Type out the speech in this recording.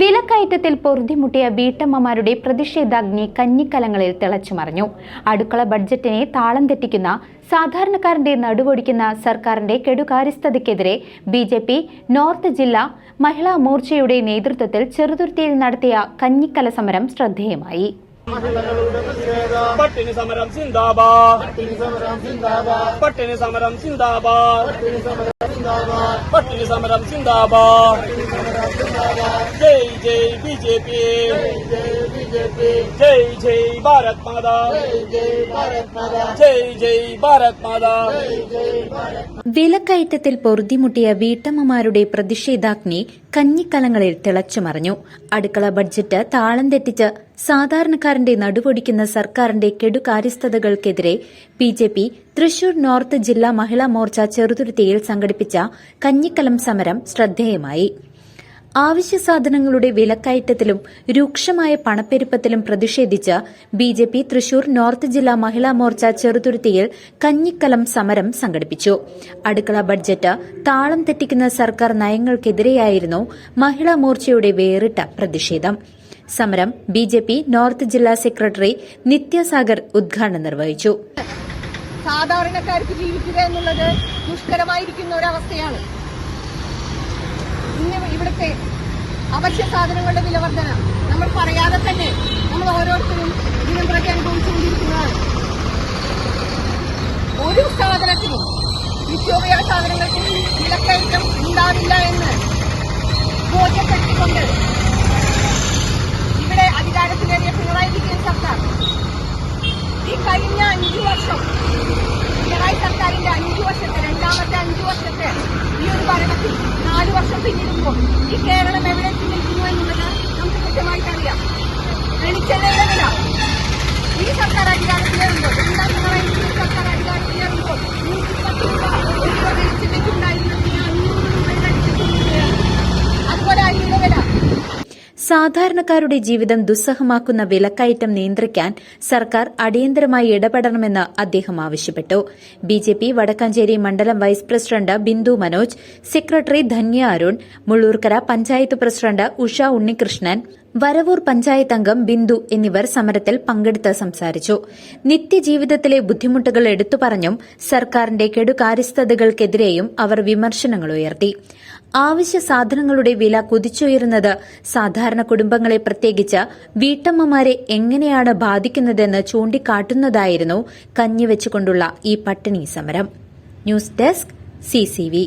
വിലക്കയറ്റത്തിൽ പൊറുതിമുട്ടിയ വീട്ടമ്മമാരുടെ പ്രതിഷേധാഗ്നി കഞ്ഞിക്കലങ്ങളിൽ തിളച്ചുമറിഞ്ഞു. അടുക്കള ബഡ്ജറ്റിനെ താളം തെറ്റിക്കുന്ന സാധാരണക്കാരന്റെ നടുവൊടിക്കുന്ന സർക്കാരിന്റെ കെടുകാര്യസ്ഥതയ്ക്കെതിരെ ബി ജെ പി നോർത്ത് ജില്ലാ മഹിളാ മോർച്ചയുടെ നേതൃത്വത്തിൽ ചെറുതുരുത്തിയിൽ നടത്തിയ കഞ്ഞിക്കല സമരം ശ്രദ്ധേയമായി. പട്ടിണി സമരം സിന്ദാബാദ്. പട്ടിണി സമരം സിന്ദാബാദ്. പട്ടിണി സമരം സിന്ദാബാദ്. ജയ് ജയ് ബി ജെ പി ജയ് ജയ് ഭാരത് മാതാ. ജയ് ജയ് ഭാരത് മാതാ. വിലക്കയറ്റത്തിൽ പൊറുതിമുട്ടിയ വീട്ടമ്മമാരുടെ പ്രതിഷേധാഗ്നി കഞ്ഞിക്കലങ്ങളിൽ തിളച്ചുമറിഞ്ഞു. അടുക്കള ബഡ്ജറ്റ് താളം തെറ്റിച്ച് സാധാരണക്കാരന്റെ നടുപൊടിക്കുന്ന സർക്കാരിന്റെ കെടുകാര്യസ്ഥതകൾക്കെതിരെ B J P Thrissur North ജില്ലാ മഹിളാ മോർച്ച ചെറുതുരുത്തിയിൽ സംഘടിപ്പിച്ച കഞ്ഞിക്കലം സമരം ശ്രദ്ധേയമായി. അവശ്യ സാധനങ്ങളുടെ വിലക്കയറ്റത്തിലും രൂക്ഷമായ പണപ്പെരുപ്പത്തിലും പ്രതിഷേധിച്ച് B J P Thrissur North ജില്ലാ മഹിളാ മോർച്ച ചെറുതുരുത്തിയിൽ കഞ്ഞിക്കലം സമരം സംഘടിപ്പിച്ചു. അടുക്കള ബഡ്ജറ്റ് താളം തെറ്റിക്കുന്ന സർക്കാർ നയങ്ങൾക്കെതിരെയായിരുന്നു മഹിളാ മോർച്ചയുടെ വേറിട്ട പ്രതിഷേധം. സമരം ബി ജെ പി നോർത്ത് ജില്ലാ സെക്രട്ടറി നിത്യസാഗർ ഉദ്ഘാടനം നിർവഹിച്ചു. സാധാരണക്കാർക്ക് ജീവിക്കുക എന്നുള്ളത് ദുഷ്കരമായിരിക്കുന്ന ഒരവസ്ഥയാണ്. ഇന്ന് ഇവിടുത്തെ അവശ്യ സാധനങ്ങളുടെ വില വർധന നമ്മൾ പറയാതെ തന്നെ നമ്മൾ ഓരോരുത്തരും ദിനം പ്രതി സാധാരണക്കാരുടെ ജീവിതം ദുസ്സഹമാക്കുന്ന വിലക്കയറ്റം നിയന്ത്രിക്കാൻ സർക്കാർ അടിയന്തരമായി ഇടപെടണമെന്ന് അദ്ദേഹം ആവശ്യപ്പെട്ടു. ബി ജെ പി വടക്കാഞ്ചേരി മണ്ഡലം vice president Bindu Manoj secretary Dhanya Arun Mullurkara panchayat president Usha Unnikrishnan Varavoor panchayat അംഗം ബിന്ദു എന്നിവർ സമരത്തിൽ പങ്കെടുത്ത് സംസാരിച്ചു. നിത്യജീവിതത്തിലെ ബുദ്ധിമുട്ടുകൾ എടുത്തു പറഞ്ഞും സർക്കാരിന്റെ കെടുകാര്യസ്ഥതകൾക്കെതിരെയും അവർ വിമർശനങ്ങൾ ഉയർത്തി. ആവശ്യ സാധനങ്ങളുടെ വില കുതിച്ചുയരുന്നത് സാധാരണ കുടുംബങ്ങളെ പ്രത്യേകിച്ച് വീട്ടമ്മമാരെ എങ്ങനെയാണ് ബാധിക്കുന്നതെന്ന് ചൂണ്ടിക്കാട്ടുന്നതായിരുന്നു കഞ്ഞിവെച്ചുകൊണ്ടുള്ള ഈ പട്ടിണി സമരം. News desk CCV